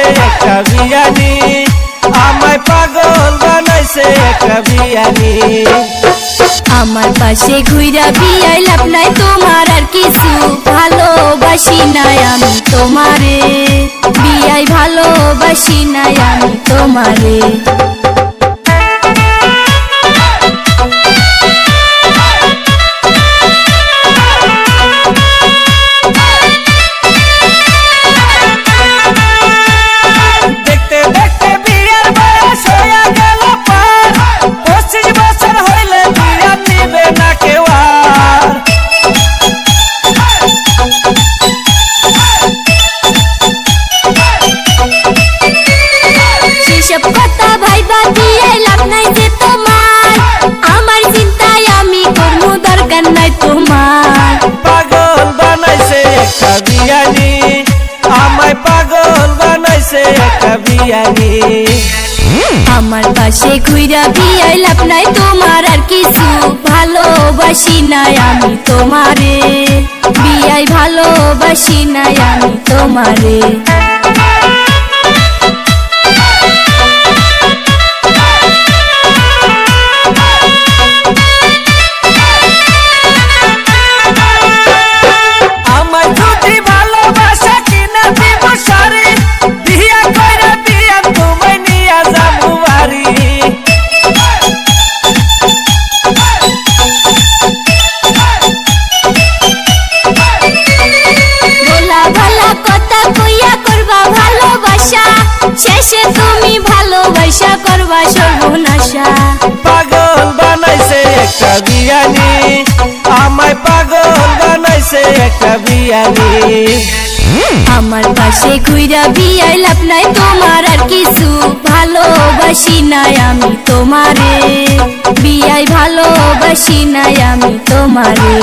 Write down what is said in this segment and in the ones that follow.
একটা বিয়ানি আমায় পাগল বানাইছে একটা বিয়ানি আমার পাশে ঘুইরা বিয়াই, লাভ নাই তোমার আর কিছু। ভালোবাসি নাই আমি তোমারে। বিয়াই ভালোবাসি নাই আমি তোমারে। আমায় পাগল বানাইছে একটা বিয়ানি। আমার পাশে ঘুইরা বিয়াই লাভ নাই, তোমার আর কিছু ভালোবাসি নাই আমি তোমারে। বিয়াই ভালোবাসি নাই আমি তোমারে। পাগল বানাইছে একটা বিয়ানি আমার পাশে ঘুইরা বিয়াই লাভ নাই তোমার আর কিছু ভালোবাসি নাই আমি তোমারে। বিয়াই ভালোবাসি নাই আমি তোমারে।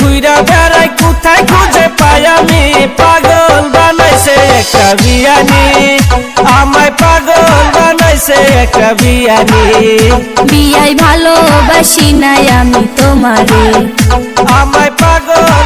ঘুইরা বেড়াই কোথায় খুঁজে পাই আমি? পাগল বানাইছে একটা বিয়ানি। আমায় পাগল বানাইছে একটা বিয়ানি। বিয়াই ভালোবাসি নাই আমি তোমারে। আমায় পাগল